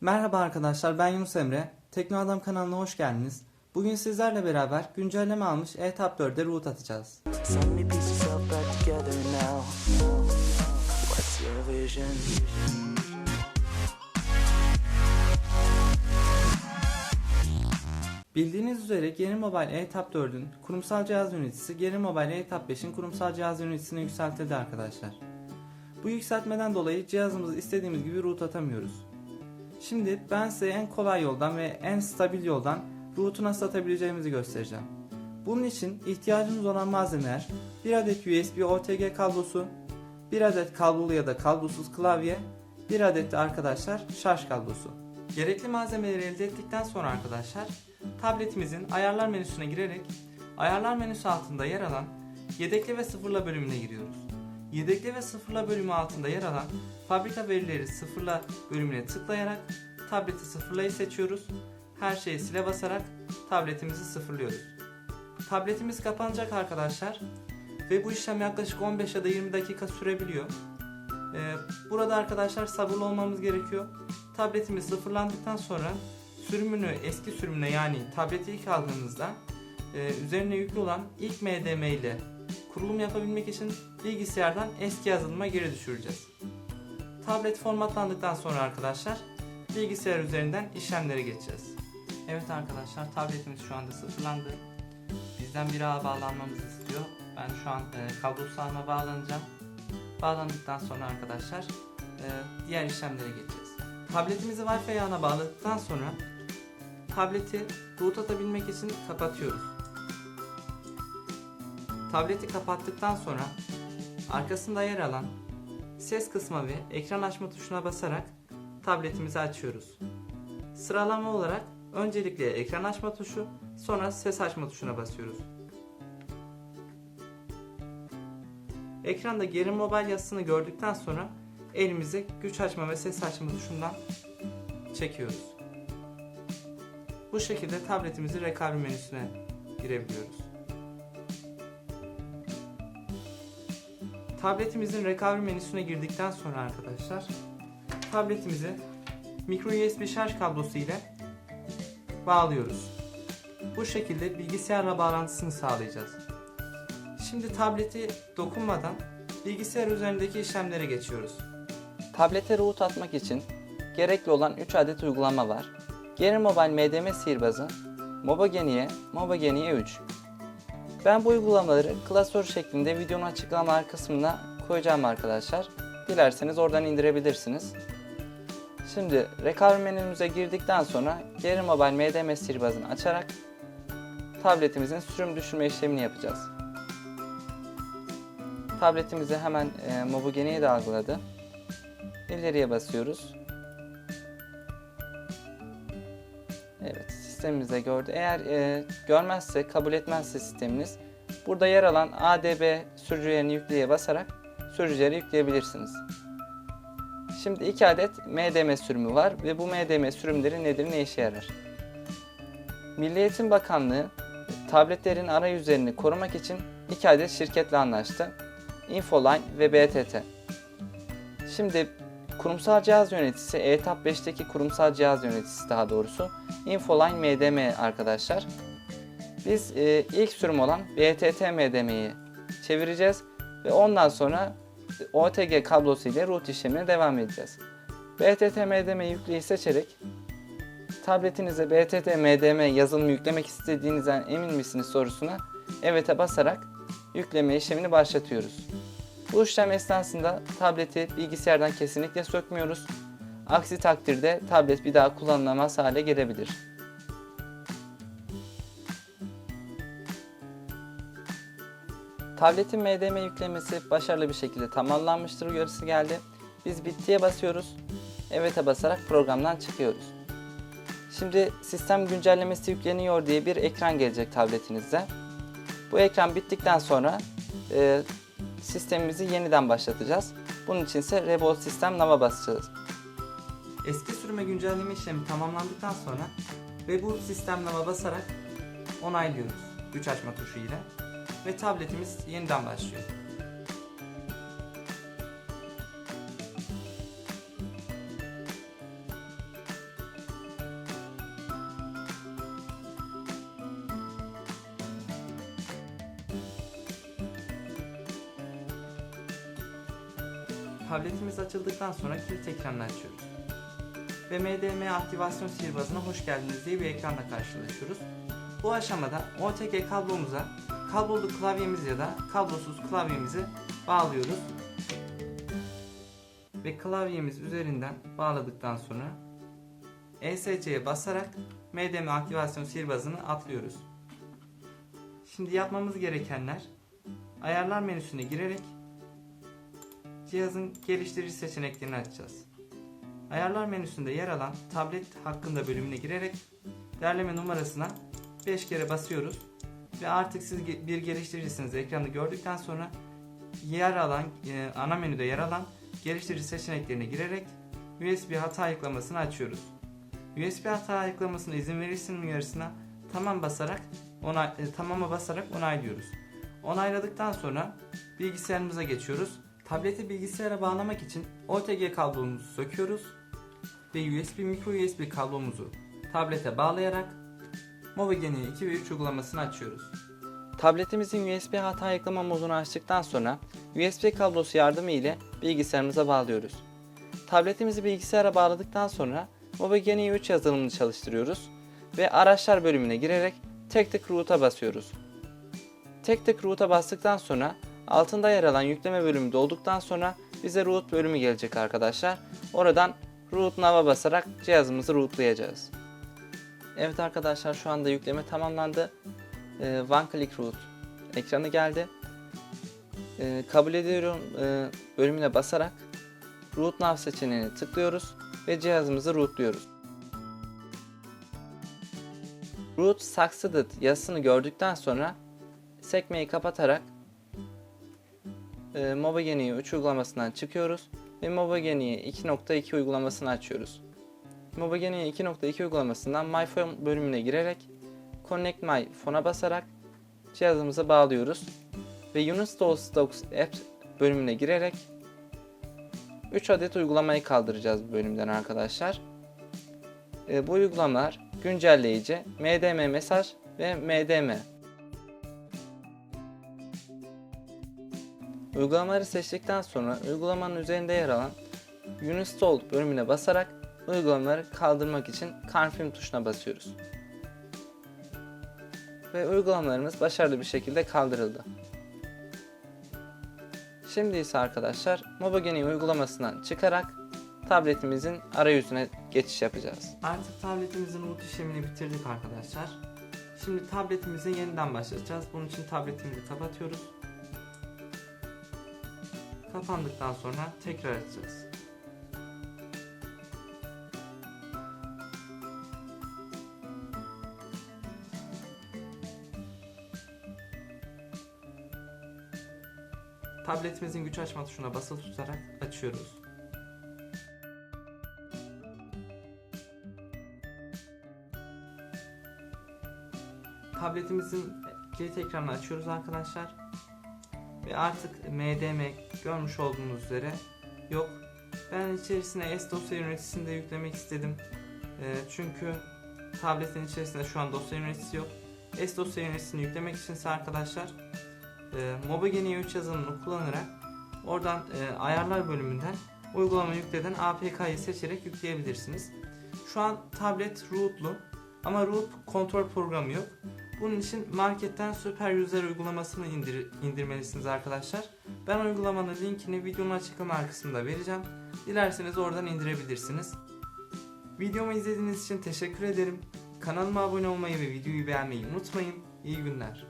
Merhaba arkadaşlar ben Yunus Emre. Tekno Adam kanalına hoş geldiniz. Bugün sizlerle beraber güncelleme almış E-Tab 4'e root atacağız. Bildiğiniz üzere Geri Mobile E-Tab 4'ün kurumsal cihaz yöneticisi Geri Mobile E-Tab 5'in kurumsal cihaz yöneticisine yükseltildi arkadaşlar. Bu yükseltmeden dolayı cihazımızı istediğimiz gibi root atamıyoruz. Şimdi ben size en kolay yoldan ve en stabil yoldan root'u nasıl atabileceğimizi göstereceğim. Bunun için ihtiyacımız olan malzemeler bir adet USB OTG kablosu, bir adet kablolu ya da kablosuz klavye, bir adet de arkadaşlar şarj kablosu. Gerekli malzemeleri elde ettikten sonra arkadaşlar tabletimizin ayarlar menüsüne girerek ayarlar menüsü altında yer alan yedekli ve sıfırla bölümüne giriyoruz. Yedekli ve sıfırla bölümü altında yer alan fabrika verileri sıfırla bölümüne tıklayarak tableti sıfırlayı seçiyoruz. Her şeyi sile basarak tabletimizi sıfırlıyoruz. Tabletimiz kapanacak arkadaşlar ve bu işlem yaklaşık 15 ya da 20 dakika sürebiliyor. Ee, burada arkadaşlar sabırlı olmamız gerekiyor. Tabletimiz sıfırlandıktan sonra sürümünü eski sürümüne yani tableti ilk aldığınızda e, üzerine yüklü olan ilk MDM ile kurulum yapabilmek için bilgisayardan eski yazılıma geri düşüreceğiz. Tablet formatlandıktan sonra arkadaşlar bilgisayar üzerinden işlemlere geçeceğiz. Evet arkadaşlar tabletimiz şu anda sıfırlandı. Bizden bir ağa bağlanmamızı istiyor. Ben şu an e, kablosuz bağlanacağım. Bağlandıktan sonra arkadaşlar e, diğer işlemlere geçeceğiz. Tabletimizi Wi-Fi ağına bağladıktan sonra tableti root atabilmek için kapatıyoruz. Tableti kapattıktan sonra arkasında yer alan ses kısmı ve ekran açma tuşuna basarak tabletimizi açıyoruz. Sıralama olarak öncelikle ekran açma tuşu, sonra ses açma tuşuna basıyoruz. Ekranda geri mobil yazısını gördükten sonra elimizi güç açma ve ses açma tuşundan çekiyoruz. Bu şekilde tabletimizin recovery menüsüne girebiliyoruz. Tabletimizin recovery menüsüne girdikten sonra arkadaşlar tabletimizi micro USB şarj kablosu ile bağlıyoruz. Bu şekilde bilgisayarla bağlantısını sağlayacağız. Şimdi tableti dokunmadan bilgisayar üzerindeki işlemlere geçiyoruz. Tablete root atmak için gerekli olan 3 adet uygulama var. Geri Mobile MDM sihirbazı, Mobageniye, Mobageniye 3. Ben bu uygulamaları klasör şeklinde videonun açıklamalar kısmına koyacağım arkadaşlar. Dilerseniz oradan indirebilirsiniz. Şimdi recovery menümüze girdikten sonra Geri Mobile MDM sihirbazını açarak tabletimizin sürüm düşürme işlemini yapacağız. Tabletimizi hemen e, Mobageni'ye de algıladı. İleriye basıyoruz. Evet sistemimizde gördü. Eğer e, görmezse, kabul etmezse sisteminiz burada yer alan ADB sürücülerini yükleye basarak sürücüleri yükleyebilirsiniz. Şimdi iki adet MDM sürümü var ve bu MDM sürümleri nedir, ne işe yarar? Milli Eğitim Bakanlığı tabletlerin arayüzlerini korumak için iki adet şirketle anlaştı. Infoline ve BTT. Şimdi kurumsal cihaz yöneticisi ETAP 5'teki kurumsal cihaz yöneticisi daha doğrusu Infoline MDM arkadaşlar. Biz e, ilk sürüm olan BTT MDM'yi çevireceğiz ve ondan sonra OTG kablosu ile root işlemine devam edeceğiz. BTT MDM yükleyi seçerek tabletinize BTT MDM yazılımı yüklemek istediğinizden emin misiniz sorusuna evet'e basarak yükleme işlemini başlatıyoruz. Bu işlem esnasında tableti bilgisayardan kesinlikle sökmüyoruz. Aksi takdirde tablet bir daha kullanılamaz hale gelebilir. Tabletin MDM yüklemesi başarılı bir şekilde tamamlanmıştır uyarısı geldi. Biz bittiye basıyoruz. Evet'e basarak programdan çıkıyoruz. Şimdi sistem güncellemesi yükleniyor diye bir ekran gelecek tabletinizde. Bu ekran bittikten sonra e, sistemimizi yeniden başlatacağız. Bunun için ise Reboot Sistem Nav'a basacağız. Eski sürüme güncelleme işlemi tamamlandıktan sonra ve bu sistemleme basarak onaylıyoruz güç açma tuşu ile ve tabletimiz yeniden başlıyor. Tabletimiz açıldıktan sonra kilit ekranını açıyoruz. Ve MDM aktivasyon sihirbazına hoş geldiniz diye bir ekranla karşılaşıyoruz. Bu aşamada OTG kablomuza kablolu klavyemiz ya da kablosuz klavyemizi bağlıyoruz. Ve klavyemiz üzerinden bağladıktan sonra ESC'ye basarak MDM aktivasyon sihirbazını atlıyoruz. Şimdi yapmamız gerekenler ayarlar menüsüne girerek cihazın geliştirici seçeneklerini açacağız. Ayarlar menüsünde yer alan tablet hakkında bölümüne girerek derleme numarasına 5 kere basıyoruz ve artık siz bir geliştiricisiniz ekranı gördükten sonra yer alan e, ana menüde yer alan geliştirici seçeneklerine girerek USB hata ayıklamasını açıyoruz. USB hata ayıklamasına izin verirsin uyarısına tamam basarak onay, e, tamama basarak onaylıyoruz. Onayladıktan sonra bilgisayarımıza geçiyoruz. Tableti bilgisayara bağlamak için OTG kablomuzu söküyoruz ve USB micro USB kablomuzu tablete bağlayarak Mobigen'i 2 ve 3 uygulamasını açıyoruz. Tabletimizin USB hata ayıklama modunu açtıktan sonra USB kablosu yardımı ile bilgisayarımıza bağlıyoruz. Tabletimizi bilgisayara bağladıktan sonra Mobigen 3 yazılımını çalıştırıyoruz ve araçlar bölümüne girerek tek tık root'a basıyoruz. Tek tık root'a bastıktan sonra altında yer alan yükleme bölümü dolduktan sonra bize root bölümü gelecek arkadaşlar. Oradan root nav'a basarak cihazımızı rootlayacağız. Evet arkadaşlar şu anda yükleme tamamlandı. Ee, One Click Root ekranı geldi. Ee, kabul ediyorum e, bölümüne basarak Root Now seçeneğine tıklıyoruz ve cihazımızı rootluyoruz. Root Succeeded yazısını gördükten sonra sekmeyi kapatarak e, Mobigeni 3 uygulamasından çıkıyoruz ve Mobigeni 2.2 uygulamasını açıyoruz. Mobigeni 2.2 uygulamasından My Phone bölümüne girerek Connect My Phone'a basarak cihazımıza bağlıyoruz ve Uninstall Stocks Apps bölümüne girerek 3 adet uygulamayı kaldıracağız bu bölümden arkadaşlar. E, bu uygulamalar güncelleyici, MDM mesaj ve MDM. Uygulamaları seçtikten sonra uygulamanın üzerinde yer alan Uninstall bölümüne basarak uygulamaları kaldırmak için Confirm tuşuna basıyoruz. Ve uygulamalarımız başarılı bir şekilde kaldırıldı. Şimdi ise arkadaşlar Mobigeni uygulamasından çıkarak tabletimizin arayüzüne geçiş yapacağız. Artık tabletimizin root işlemini bitirdik arkadaşlar. Şimdi tabletimizi yeniden başlatacağız. Bunun için tabletimizi kapatıyoruz. Kapandıktan sonra tekrar açacağız. Tabletimizin güç açma tuşuna basılı tutarak açıyoruz. Tabletimizin kilit ekranını açıyoruz arkadaşlar. Ve artık MDM görmüş olduğunuz üzere yok. Ben içerisine S dosya yöneticisini de yüklemek istedim. Ee, çünkü tabletin içerisinde şu an dosya yöneticisi yok. S dosya yöneticisini yüklemek içinse arkadaşlar e, Mobigeni 3 yazılımını kullanarak oradan e, ayarlar bölümünden uygulama yükleden APK'yı seçerek yükleyebilirsiniz. Şu an tablet rootlu ama root kontrol programı yok. Bunun için marketten Super User uygulamasını indir, indirmelisiniz arkadaşlar. Ben uygulamanın linkini videonun açıklama kısmında vereceğim. Dilerseniz oradan indirebilirsiniz. Videomu izlediğiniz için teşekkür ederim. Kanalıma abone olmayı ve videoyu beğenmeyi unutmayın. İyi günler.